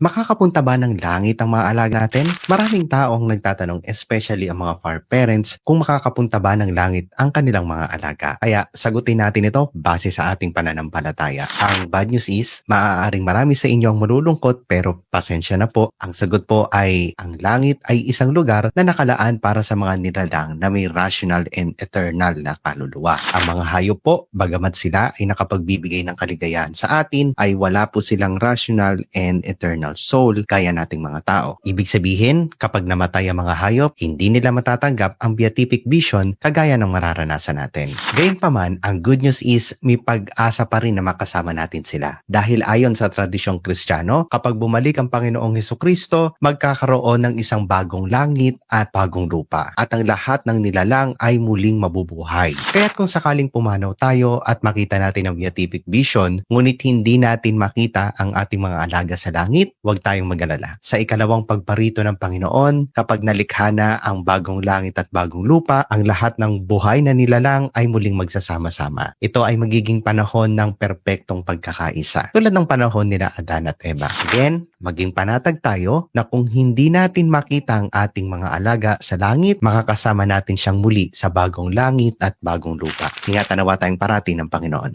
Makakapunta ba ng langit ang mga alaga natin? Maraming taong nagtatanong, especially ang mga far parents, kung makakapunta ba ng langit ang kanilang mga alaga. Kaya sagutin natin ito base sa ating pananampalataya. Ang bad news is, maaaring marami sa inyo ang malulungkot pero pasensya na po. Ang sagot po ay, ang langit ay isang lugar na nakalaan para sa mga nilalang na may rational and eternal na kaluluwa. Ang mga hayop po, bagamat sila ay nakapagbibigay ng kaligayahan sa atin, ay wala po silang rational and eternal soul gaya nating mga tao. Ibig sabihin, kapag namatay ang mga hayop, hindi nila matatanggap ang beatific vision kagaya ng mararanasan natin. Gayunpaman, ang good news is may pag-asa pa rin na makasama natin sila. Dahil ayon sa tradisyong kristyano, kapag bumalik ang Panginoong Heso Kristo, magkakaroon ng isang bagong langit at bagong lupa. At ang lahat ng nilalang ay muling mabubuhay. Kaya't kung sakaling pumanaw tayo at makita natin ang beatific vision, ngunit hindi natin makita ang ating mga alaga sa langit, huwag tayong mag-alala. Sa ikalawang pagparito ng Panginoon, kapag nalikha na ang bagong langit at bagong lupa, ang lahat ng buhay na nilalang ay muling magsasama-sama. Ito ay magiging panahon ng perpektong pagkakaisa. Tulad ng panahon nila Adan at Eva. Again, maging panatag tayo na kung hindi natin makita ang ating mga alaga sa langit, makakasama natin siyang muli sa bagong langit at bagong lupa. Ingatan nawa tayong parati ng Panginoon.